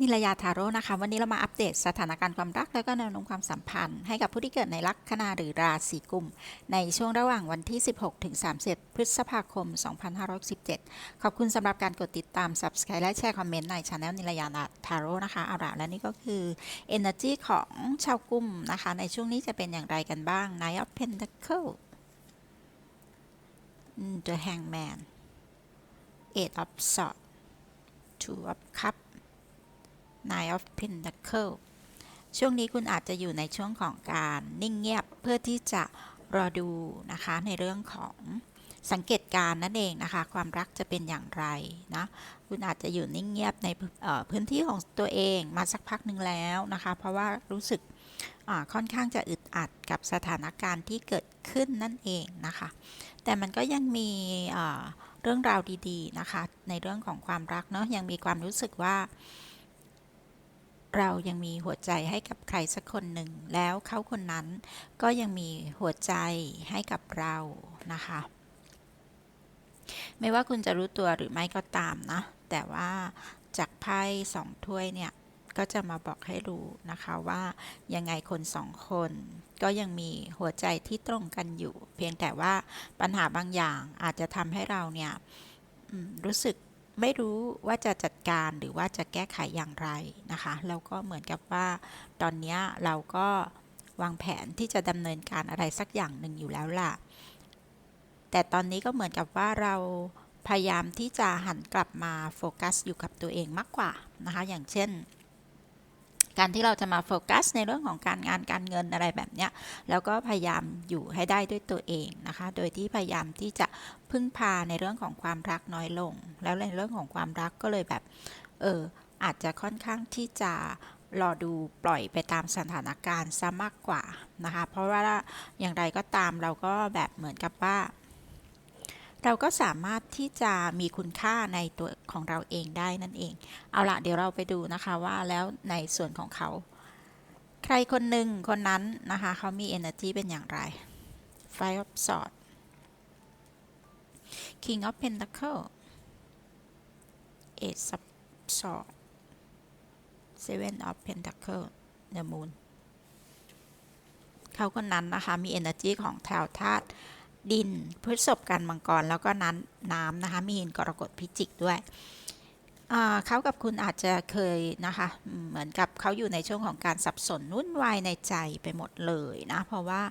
นิรยาทาโร่นะคะ วันนี้เรามาอัปเดตสถานการณ์ความรัก แล้วก็แนวโน้มความสัมพันธ์ ให้กับผู้ที่เกิดในลัคนาหรือราศีกุม ในช่วงระหว่างวันที่ 16 ถึง 30 พฤษภาคม 2517ขอบคุณสำหรับการกดติดตาม Subscribe และแชร์คอมเมนต์ในช anel นิรยาทาโร่นะคะเอาละและนี่ก็คือ Energy ของชาวกุมนะคะ ในช่วงนี้จะเป็นอย่างไรกันบ้าง Knight of Pentacle อืม The Hangman Eight of Swords Two of Cups Nine of Pentacle ช่วงนี้คุณอาจจะอยู่ในช่วงของการนิ่งเงียบเพื่อที่จะรอดูนะคะในเรื่องของสังเกตการณ์นั่นเองนะคะ ความรักจะเป็นอย่างไรนะคุณอาจจะอยู่นิ่งเงียบในพื้นที่ของตัวเองมาสักพักหนึ่งแล้วนะคะ เพราะว่ารู้สึกค่อนข้างจะอึดอัดกับสถานการณ์ที่เกิดขึ้นนั่นเองนะคะ แต่มันก็ยังมีเรื่องราวดี ๆ นะคะ ในเรื่องของความรักเนาะยังมีความรู้สึกว่า เรายังมีหัวใจให้กับใครสักคนหนึ่ง แล้วเขาคนนั้นก็ยังมีหัวใจให้กับเรานะคะ ไม่ว่าคุณจะรู้ตัวหรือไม่ก็ตามนะ แต่ว่าจากไพ่สองถ้วยเนี่ย ก็จะมาบอกให้รู้นะคะว่ายังไงคนสองคน ก็ยังมีหัวใจที่ตรงกันอยู่ เพียงแต่ว่าปัญหาบางอย่างอาจจะทำให้เราเนี่ยรู้สึก ไม่รู้ว่าจะจัดการหรือว่าจะแก้ไขอย่างไรนะคะแล้วก็เหมือนกับว่าตอนนี้เราก็วางแผนที่จะดำเนินการอะไรสักอย่างหนึ่งอยู่แล้วล่ะ แต่ตอนนี้ก็เหมือนกับว่าเราพยายามที่จะหันกลับมาโฟกัสอยู่กับตัวเองมากกว่านะคะ อย่างเช่น การที่เราจะมาโฟกัสในเรื่องของการงานการเงินอะไรแบบเนี้ยแล้วก็พยายามอยู่ให้ได้ด้วยตัวเองนะคะ โดยที่พยายามที่จะพึ่งพาในเรื่องของความรักน้อยลง แล้วในเรื่องของความรักก็เลยแบบเอออาจจะค่อนข้างที่จะรอดูปล่อยไปตามสถานการณ์ซะมากกว่านะคะ เพราะว่าอย่างไรก็ตามเราก็แบบเหมือนกับว่า เราก็สามารถที่จะมีคุณค่าในตัวของเราเองได้นั่นเอง เอาละเดี๋ยวเราไปดูนะคะว่าแล้วในส่วนของเขา ใครคนหนึ่งคนนั้นนะคะเขามี energy เป็นอย่างไร Five of Swords King of Pentacle Ace of Swords Seven of Pentacle The Moon เขาคนนั้นนะคะมี energy ของแถวธาตุ ดินพฤษภกันมังกรแล้วก็นั้นน้ำนะคะมีหินกรกฎพิจิกด้วยเขากับคุณอาจจะเคยนะคะ เหมือนกับเขาอยู่ในช่วงของการสับสนวุ่นวายในใจไปหมดเลยนะ เพราะว่า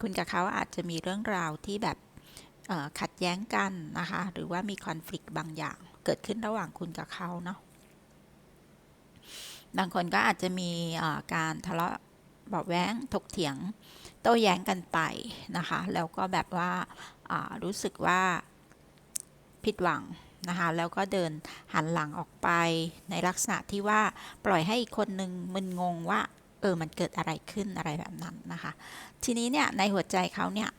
คุณกับเขาอาจจะมีเรื่องราวที่แบบขัดแย้งกันนะคะ หรือว่ามีคอน FLICT บางอย่างเกิดขึ้นระหว่างคุณกับเขาเนาะบางคนก็อาจจะมีการทะเลาะเบาแว้งถกเถียง โต้แย้งกันไปนะคะ แล้วก็แบบว่าารู้สึกว่าผิดหวังนะคะ แล้วก็เดินหันหลังออกไปในลักษณะที่ว่าปล่อยให้อีกคนนึงมึนงงว่าเออมันเกิดอะไรขึ้นอะไรแบบนั้นนะคะ ทีนี้เนี่ยในหัวใจเขาเนี่ย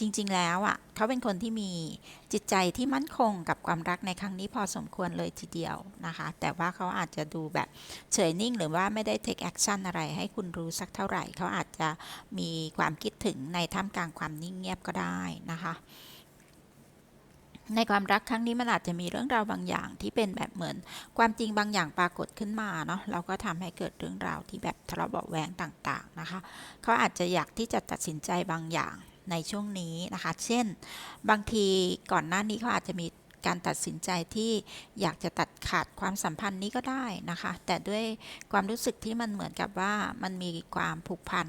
จริงๆ แล้วอะเขาเป็นคนที่มีจิตใจที่มั่นคงกับความรักในครั้งนี้พอสมควรเลยทีเดียวนะคะ แต่ว่าเขาอาจจะดูแบบเฉยนิ่งหรือว่าไม่ได้ take action อะไรให้คุณรู้สักเท่าไหร่ เขาอาจจะมีความคิดถึงในท่ามกลางความนิ่งเงียบก็ได้นะคะในความรักครั้งนี้มันอาจจะมีเรื่องราวบางอย่างที่เป็นแบบเหมือน ความจริงบางอย่างปรากฏขึ้นมาเนาะเราก็ทำให้เกิดเรื่องราวที่แบบทะเลาะเบาะแว้งต่าง ๆนะคะ เขาอาจจะอยากที่จะตัดสินใจบางอย่าง ในช่วงนี้นะคะ เช่น บางทีก่อนหน้านี้เขาอาจจะมีการตัดสินใจที่อยากจะตัดขาดความสัมพันธ์นี้ก็ได้นะคะ แต่ด้วยความรู้สึกที่มันเหมือนกับว่ามันมีความผูกพัน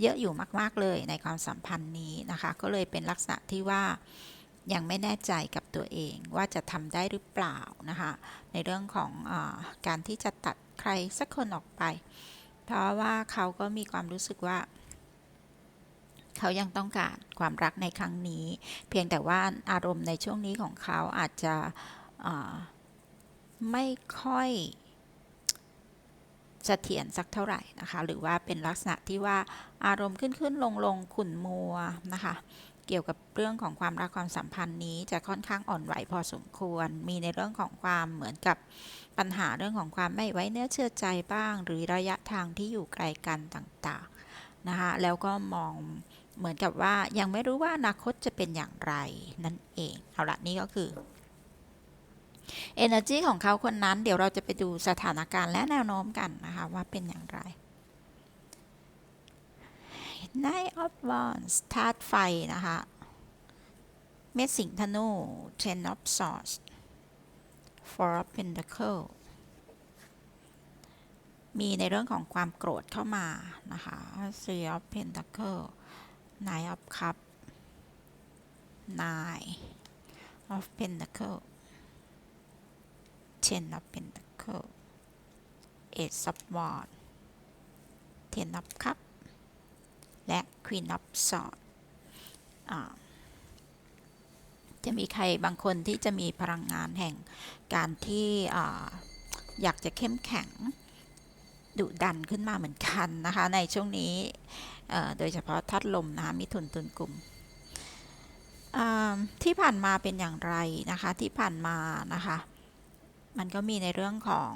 เยอะอยู่มาก ๆ เลยในความสัมพันธ์นี้นะคะ ก็เลยเป็นลักษณะที่ว่ายังไม่แน่ใจกับตัวเองว่าจะทำได้หรือเปล่านะคะ ในเรื่องของอการที่จะตัดใครสักคนออกไป เพราะว่าเขาก็มีความรู้สึกว่า เขายังต้องการความรักในครั้งนี้ เพียงแต่ว่าอารมณ์ในช่วงนี้ของเขาอาจจะไม่ค่อยเสถียรสักเท่าไหร่นะคะ หรือว่าเป็นลักษณะที่ว่าอารมณ์ขึ้นขึ้นลงลงขุ่นมัวนะคะ เกี่ยวกับเรื่องของความรักความสัมพันธ์นี้จะค่อนข้างอ่อนไหวพอสมควร มีในเรื่องของความเหมือนกับปัญหาเรื่องของความไม่ไว้เนื้อเชื่อใจบ้าง หรือระยะทางที่อยู่ไกลกันต่างๆนะคะ แล้วก็มอง เหมือนกับว่ายังไม่รู้ว่าอนาคตจะเป็นอย่างไรนั่นเอง เอาละนี่ก็คือ energy ของเขาคนนั้น เดี๋ยวเราจะไปดูสถานการณ์และแนวโน้มกันนะคะ ว่าเป็นอย่างไร Nine of Wands ธาตุไฟนะคะ เม็ดสิงห์ธนู Ten of Swords Four of Pentacles มีในเรื่องของความโกรธเข้ามานะคะ Three of Pentacles Nine of cup Nine of pentacle Ten of Pentacles Ace of wand Ten of cup และ Queen of Swords อ่าจะมีใครบางคนที่จะมีพลังงานแห่งการที่อยากจะเข้มแข็งดุดันขึ้นมาเหมือนกันนะคะ ในช่วงนี้ โดยเฉพาะทัดลมนะคะมิถุนตุนกลุ่มที่ผ่านมาเป็นอย่างไรนะคะ ที่ผ่านมานะคะ มันก็มีในเรื่องของ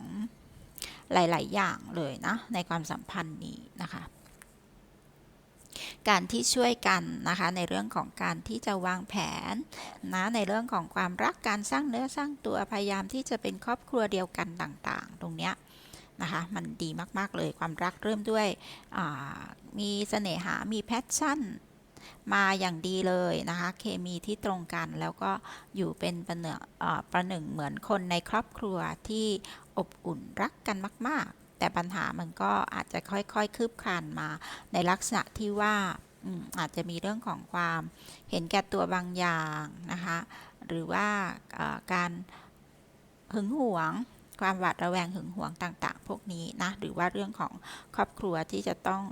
หลาย ๆ อย่างเลยนะ ในความสัมพันธ์นี้นะคะ การที่ช่วยกันนะคะ ในเรื่องของการที่จะวางแผนนะในเรื่องของความรักการสร้างเนื้อสร้างตัวพยายามที่จะเป็นครอบครัวเดียวกันต่าง ๆ ตรงเนี้ย นะคะ มันดีมากๆเลยความรักเริ่มด้วยมีเสน่หา มีแพชชั่น มาอย่างดีเลยนะคะ เคมีที่ตรงกันแล้วก็อยู่เป็นประเนือเอ่อประหนึ่งเหมือนคนในครอบครัวที่อบอุ่นรักกันมาก ๆ แต่ปัญหามันก็อาจจะค่อยๆ คืบคลานมาในลักษณะที่ว่าอาจจะมีเรื่องของความเห็นแก่ตัวบางอย่างนะคะ หรือว่าการหึงหวง ความหวาดระแวงหึงหวงต่างๆ พวกนี้นะหรือว่าเรื่องของครอบครัวที่จะต้อง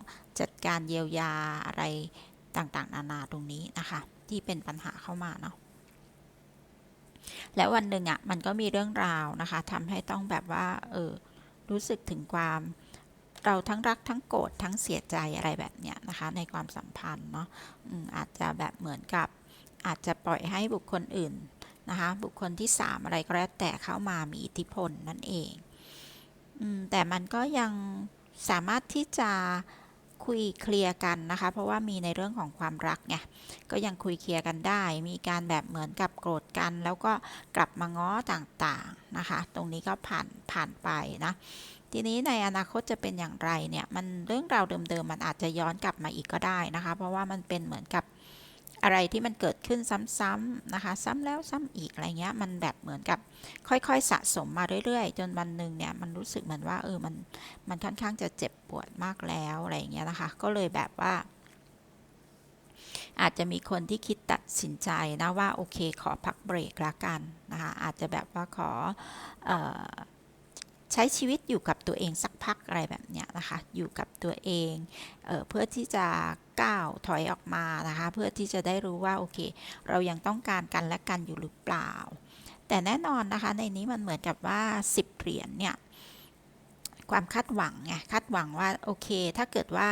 จัดการเยียวยาอะไรต่างๆ นานาตรงนี้นะคะ ที่เป็นปัญหาเข้ามาเนาะแล้ววันหนึ่งอะ่ะมันก็มีเรื่องราวนะคะทำให้ต้องแบบว่าเออรู้สึกถึงความเราทั้งรักทั้งโกรธทั้งเสียใจอะไรแบบเนี้ยนะคะ ในความสัมพันธ์เนาะออาจจะแบบเหมือนกับอาจจะปล่อยให้บุคคลอื่น นะคะบุคคลที่สามอะไรก็แล้วแต่เข้ามามีอิทธิพลนั่นเองอแต่มันก็ยังสามารถที่จะคุยเคลียร์กันนะคะ เพราะว่ามีในเรื่องของความรักไงก็ยังคุยเคลียร์กันได้ มีการแบบเหมือนกับโกรธกัน แล้วก็กลับมาง้อต่างๆนะคะ ตรงนี้ก็ผ่านผ่านไปนะทีนี้ในอนาคตจะเป็นอย่างไรเนี่ยมันเรื่องราวเดิมๆมันอาจจะย้อนกลับมาอีกก็ได้นะคะ เพราะว่ามันเป็นเหมือนกับ อะไรที่มันเกิดขึ้นซ้ำๆนะคะ ซ้ำแล้วซ้ำอีกอะไรเงี้ย มันแบบเหมือนกับค่อยๆสะสมมาเรื่อยๆ จนวันหนึ่งเนี่ยมันรู้สึกเหมือนว่าเออมันมันค่อนข้างจะเจ็บปวดมากแล้วอะไรเงี้ยนะคะ ก็เลยแบบว่า อาจจะมีคนที่คิดตัดสินใจนะว่าโอเคขอพักเบรกละกันนะคะอาจจะแบบว่าขออ ใช้ชีวิตอยู่กับตัวเองสักพักอะไรแบบเนี้ยนะคะ อยู่กับตัวเองเออเพื่อที่จะก้าวถอยออกมานะคะ เพื่อที่จะได้รู้ว่าโอเค เรายังต้องการกันและกันอยู่หรือเปล่า แต่แน่นอนนะคะ ในนี้มันเหมือนกับว่า 10 เหรียญเนี่ยความคาดหวังไงคาดหวังว่าโอเค ถ้าเกิดว่า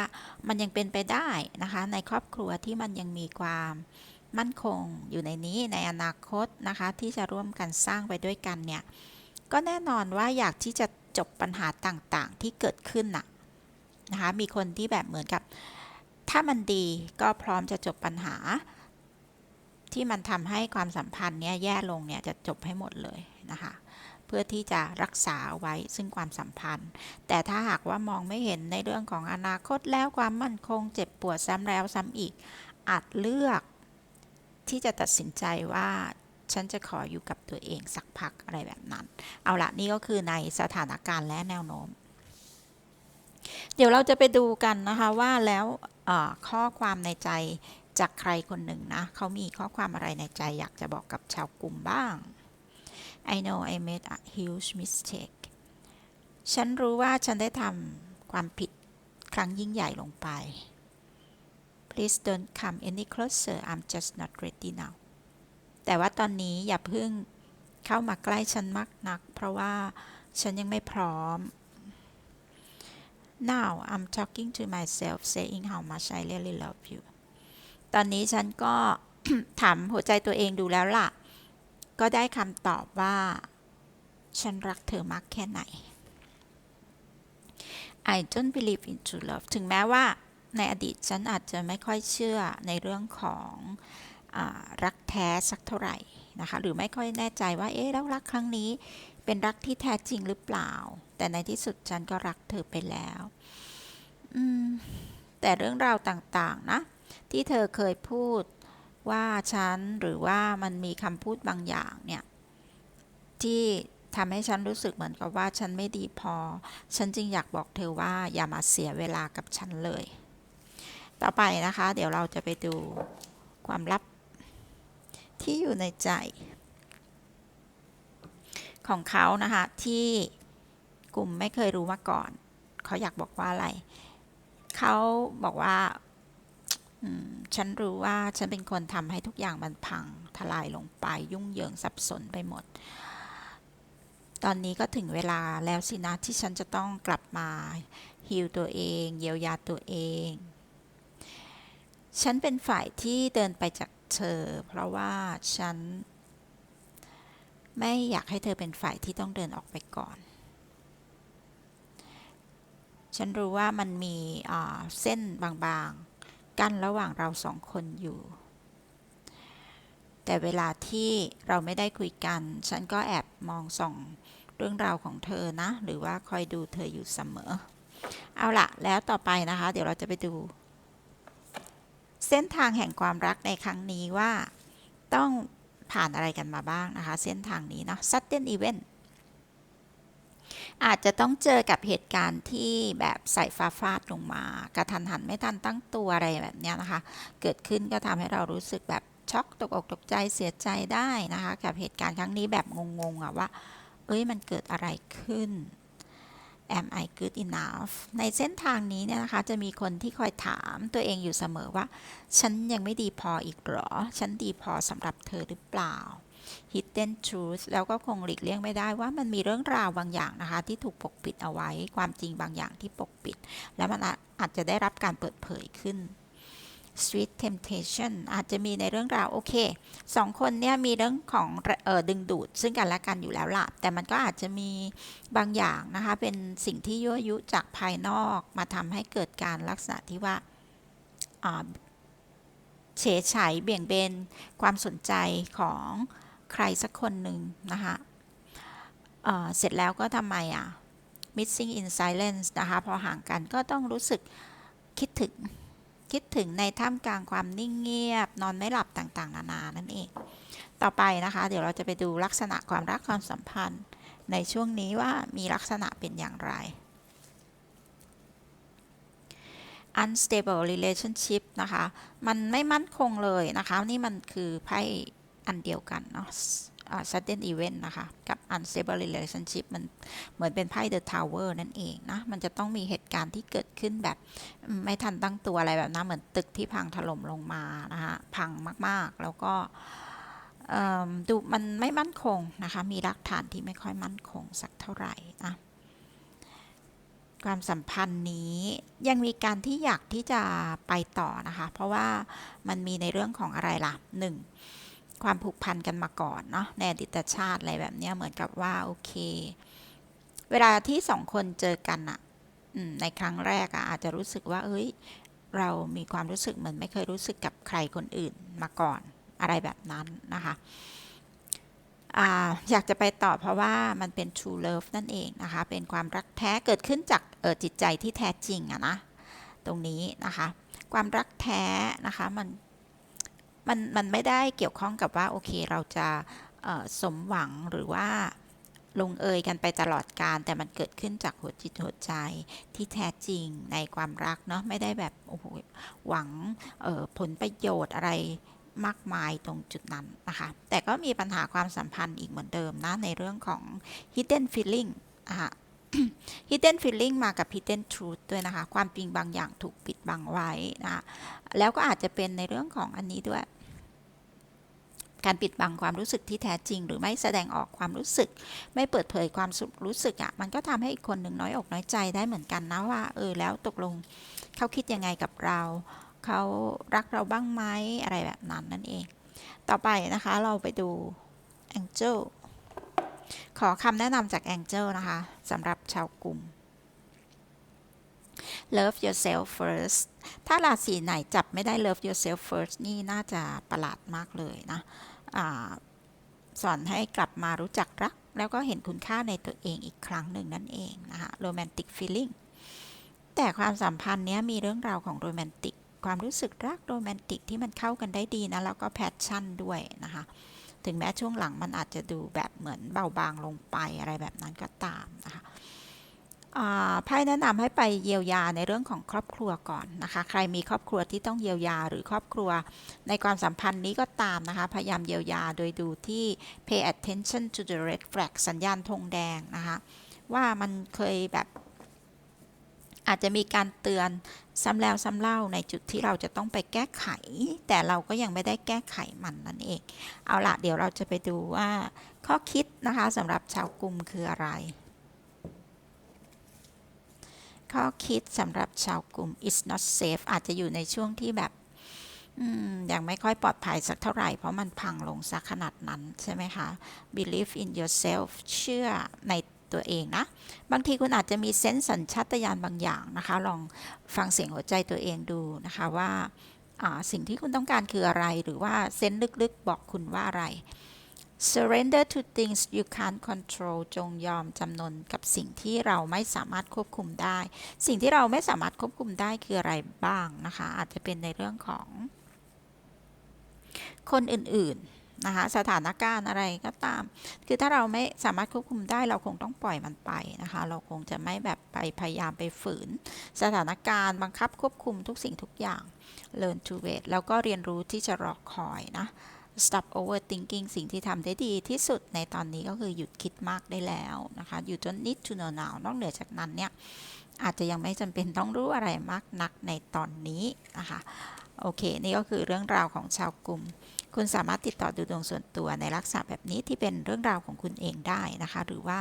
มันยังเป็นไปได้นะคะ ในครอบครัวที่มันยังมีความมั่นคงอยู่ในนี้ในอนาคตนะคะ ที่จะร่วมกันสร้างไปด้วยกันเนี่ย ก็แน่นอนว่าอยากที่จะจบปัญหาต่างๆ ที่เกิดขึ้นน่ะนะคะ มีคนที่แบบเหมือนกับ ถ้ามันดีก็พร้อมจะจบปัญหา ที่มันทำให้ความสัมพันธ์เนี้ยแย่ลงเนี่ยจะจบให้หมดเลยนะคะเพื่อที่จะรักษาไว้ซึ่งความสัมพันธ์ แต่ถ้าหากว่ามองไม่เห็นในเรื่องของอนาคตแล้วความมั่นคงเจ็บปวดซ้ำแล้วซ้ำอีก อาจเลือกที่จะตัดสินใจว่า ฉันจะขออยู่กับตัวเองสักพักอะไรแบบนั้น เอาละนี่ก็คือในสถานการณ์และแนวโน้ม เดี๋ยวเราจะไปดูกันนะคะว่าแล้วข้อความในใจจากใครคนหนึ่งนะเขามีข้อความอะไรในใจอยากจะบอกกับชาวกลุ่มบ้าง I know I made a huge mistake ฉันรู้ว่าฉันได้ทำความผิดครั้งยิ่งใหญ่ลงไป Please don't come any closer I'm just not ready now แต่ว่าตอนนี้อย่าเพิ่งเข้ามาใกล้ฉันมากนัก เพราะว่าฉันยังไม่พร้อม Now I'm talking to myself saying how much I really love you ตอนนี้ฉันก็ถามหัวใจตัวเองดูแล้วล่ะ ก็ได้คำตอบว่า ฉันรักเธอมากแค่ไหน I don't believe in true love ถึงแม้ว่าในอดีตฉันอาจจะไม่ค่อยเชื่อในเรื่องของ รักแท้สักเท่าไหร่นะคะหรือไม่ค่อยแน่ใจว่าเอ๊ะแล้วรักครั้งนี้เป็นรักที่แท้จริงหรือเปล่า แต่ในที่สุดฉันก็รักเธอไปแล้วอืมแต่เรื่องราวต่างๆนะที่เธอเคยพูดว่าฉันหรือว่ามันมีคำพูดบางอย่างเนี่ยที่ทำให้ฉันรู้สึกเหมือนกับว่าฉันไม่ดีพอ ฉันจึงอยากบอกเธอว่าอย่ามาเสียเวลากับฉันเลย ต่อไปนะคะ เดี๋ยวเราจะไปดูความลับ ที่อยู่ในใจ ของเขานะคะ ที่กลุ่มไม่เคยรู้มาก่อน เขาอยากบอกว่าอะไร เขาบอกว่าฉันรู้ว่าฉันเป็นคนทำให้ทุกอย่างมันพังทลายลงไปยุ่งเหยิงสับสนไปหมด ตอนนี้ก็ถึงเวลาแล้วสินะที่ฉันจะต้องกลับมาฮิลตัวเอง เยียวยาตัวเอง ฉันเป็นฝ่ายที่เดินไปจาก เธอ เพราะว่าฉัน ไม่อยากให้เธอเป็นฝ่ายที่ต้องเดินออกไปก่อน ฉันรู้ว่ามันมีเส้นบางๆ กั้นระหว่างเราสองคนอยู่ แต่เวลาที่เราไม่ได้คุยกัน ฉันก็แอบมองส่องเรื่องราวของเธอนะ หรือว่าคอยดูเธออยู่เสมอ เอาละแล้วต่อไปนะคะ เดี๋ยวเราจะไปดู เส้นทางแห่งความรักในครั้งนี้ว่าต้องผ่านอะไรกันมาบ้างนะคะ เส้นทางนี้เนาะ sudden event อาจจะต้องเจอกับเหตุการณ์ที่แบบใส่ฟ้าฟาดลงมากระทันหันไม่ทันตั้งตัวอะไรแบบเนี้ยนะคะ เกิดขึ้นก็ทำให้เรารู้สึกแบบช็อกตกอกตกใจเสียใจได้นะคะ กับเหตุการณ์ครั้งนี้แบบงงๆอะว่า เอ้ยมันเกิดอะไรขึ้น am I good enough ในเส้นทางนี้เนี่ยนะคะ จะมีคนที่คอยถามตัวเองอยู่เสมอว่า ฉันยังไม่ดีพออีกหรอ ฉันดีพอสำหรับเธอหรือเปล่า hidden truth แล้วก็คงหลีกเลี่ยงไม่ได้ว่ามันมีเรื่องราวบางอย่างนะคะ ที่ถูกปกปิดเอาไว้ ความจริงบางอย่างที่ปกปิด แล้วมันอาจอาจจะได้รับการเปิดเผยขึ้น sweet temptation อาจจะมีในเรื่องราวโอเคสองคนเนี่ยมีเรื่องของออดึงดูด ซึ่งกันและกันอยู่แล้วล่ะ แต่มันก็อาจจะมีบางอย่างนะคะ เป็นสิ่งที่ยั่วยุจากภายนอกมาทำให้เกิดการลักษณะที่ว่าอ่าเฉยฉายเบี่ยงเบนความสนใจของใครสักคนหนึ่งนะคะเเสร็จแล้วก็ทำไมอะ missing in silence นะคะ พอห่างกันก็ต้องรู้สึกคิดถึง คิดถึงในท่ามกลางความนิ่งเงียบ นอนไม่หลับต่างๆ นานานั่นเอง ต่อไปนะคะ เดี๋ยวเราจะไปดูลักษณะความรักความสัมพันธ์ ในช่วงนี้ว่ามีลักษณะเป็นอย่างไร unstable relationship นะคะ มันไม่มั่นคงเลยนะคะ นี่มันคือไพ่อันเดียวกันเนาะ sudden event นะคะ กับ unstable relationship มันเหมือนเป็นไพ่ the tower นั่นเองนะ มันจะต้องมีเหตุการณ์ที่เกิดขึ้นแบบไม่ทันตั้งตัวอะไรแบบนั้นเหมือนตึกที่พังถล่มลงมานะคะพังมากๆ แล้วก็ดูมันไม่มั่นคงนะคะ มีรักฐานที่ไม่ค่อยมั่นคงสักเท่าไหร่นะความสัมพันธ์นี้ยังมีการที่อยากที่จะไปต่อนะคะ เพราะว่ามันมีในเรื่องของอะไรล่ะหนึ่ง ความผูกพันกันมาก่อนเนาะในอดีตชาติอะไรแบบนี้เหมือนกับว่าโอเค เวลาที่สองคนเจอกันอะในครั้งแรกอะอาจจะรู้สึกว่า เอ้ย เรามีความรู้สึกเหมือนไม่เคยรู้สึกกับใครคนอื่นมาก่อนอะไรแบบนั้นนะคะออยากจะไปต่อเพราะว่ามันเป็น true love นั่นเองนะคะ เป็นความรักแท้เกิดขึ้นจากจิตใจที่แท้จริงอะนะ ตรงนี้นะคะ ความรักแท้นะคะ มัน มันมันไม่ได้เกี่ยวข้องกับว่าโอเคเราจะสมหวังหรือว่าลงเอยกันไปตลอดการแต่มันเกิดขึ้นจากหัวจิตหัวใจที่แท้จริงในความรักเนาะไม่ได้แบบโอ้โหหวังผลประโยชน์อะไรมากมายตรงจุดนั้นนะคะ แต่ก็มีปัญหาความสัมพันธ์อีกเหมือนเดิมนะ ในเรื่องของ hidden feeling นะคะ hidden feeling มากับ hidden truth ด้วยนะคะ ความจริงบางอย่างถูกปิดบังไว้นะ แล้วก็อาจจะเป็นในเรื่องของอันนี้ด้วย การปิดบังความรู้สึกที่แท้จริง หรือไม่แสดงออกความรู้สึก ไม่เปิดเผยความรู้สึกอะ่ะมันก็ทำให้อีกคนหนึ่งน้อยอกน้อยใจได้เหมือนกันนะว่าเออแล้วตกลงเขาคิดยังไงกับเราเขารักเราบ้างไหมอะไรแบบนั้นนั่นเอง ต่อไปนะคะเราไปดู Angel ขอคำแนะนำจาก Angel นะคะสำหรับชาวกลุ่ม love yourself first ถ้าราศีไหนจับไม่ได้ love yourself first นี่น่าจะประหลาดมากเลยนะ สอนให้กลับมารู้จักรัก แล้วก็เห็นคุณค่าในตัวเองอีกครั้งหนึ่งนั่นเองนะคะโรแมนติกฟีลิ่งแต่ความสัมพันธ์เนี้ยมีเรื่องราวของโรแมนติกความรู้สึกรักโรแมนติกที่มันเข้ากันได้ดีนะแล้วก็แพชชั่นด้วยนะคะถึงแม้ช่วงหลังมันอาจจะดูแบบเหมือนเบาบางลงไปอะไรแบบนั้นก็ตามนะคะ ไพ่แนะนำให้ไปเยียวยาในเรื่องของครอบครัวก่อนนะคะ ใครมีครอบครัวที่ต้องเยียวยาหรือครอบครัว ในความสัมพันธ์นี้ก็ตามนะคะ พยายามเยียวยาโดยดูที่ pay attention to the red flag สัญญาณธงแดงนะคะ ว่ามันเคยแบบอาจจะมีการเตือนซ้ำแล้วซ้ำเล่าในจุดที่เราจะต้องไปแก้ไข แต่เราก็ยังไม่ได้แก้ไขมันนั่นเอง เอาละเดี๋ยวเราจะไปดูว่า ข้อคิดนะคะสำหรับชาวกลุ่มคืออะไร ข้อคิดสำหรับชาวกลุ่ม is not safe อาจจะอยู่ในช่วงที่แบบอืมยังไม่ค่อยปลอดภัยสักเท่าไหร่ เพราะมันพังลงสักขนาดนั้น ใช่ไหมคะ believe in yourself เชื่อในตัวเองนะ บางทีคุณอาจจะมีเซนส์สัญชาตญาณบางอย่างนะคะ ลองฟังเสียงหัวใจตัวเองดูนะคะว่าอ่าสิ่งที่คุณต้องการคืออะไร หรือว่าเซนส์ลึกๆ บอกคุณว่าอะไร surrender to things you can't control จงยอมจำนนกับสิ่งที่เราไม่สามารถควบคุมได้ สิ่งที่เราไม่สามารถควบคุมได้คืออะไรบ้างนะคะ อาจจะเป็นในเรื่องของคนอื่นๆนะคะ สถานการณ์อะไรก็ตาม คือถ้าเราไม่สามารถควบคุมได้เราคงต้องปล่อยมันไปนะคะ เราคงจะไม่แบบไปพยายามไปฝืน สถานการณ์บังคับควบคุมทุกสิ่งทุกอย่าง learn to wait แล้วก็เรียนรู้ที่จะรอคอยนะ stop overthinking สิ่งที่ทำได้ดีที่สุดในตอนนี้ก็คือหยุดคิดมากได้แล้วนะคะ you don't need to know now นอกเหนือจากนั้นเนี่ย อาจจะยังไม่จำเป็นต้องรู้อะไรมากนักในตอนนี้นะคะโอเค นี่ก็คือเรื่องราวของชาวกลุ่ม คุณสามารถติดต่อดูดวงส่วนตัวในลักษณะแบบนี้ที่เป็นเรื่องราวของคุณเองได้นะคะ หรือว่า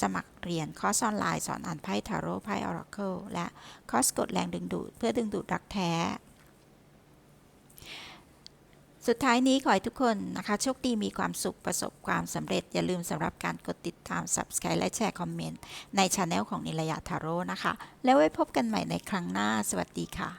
สมัครเรียนคอร์สออนไลน์สอนอ่านไพ่ทาโร่ไพ่ออราเคิลและคอร์สกดแรงดึงดูดเพื่อดึงดูดรักแท้ สุดท้ายนี้ขอให้ทุกคนนะคะโชคดีมีความสุขประสบความสำเร็จ อย่าลืมสำหรับการกดติดตาม Subscribe และแชร์คอมเมนต์ในช anel ของนิรยาทาโร่นะคะ แล้วไว้พบกันใหม่ในครั้งหน้า สวัสดีค่ะ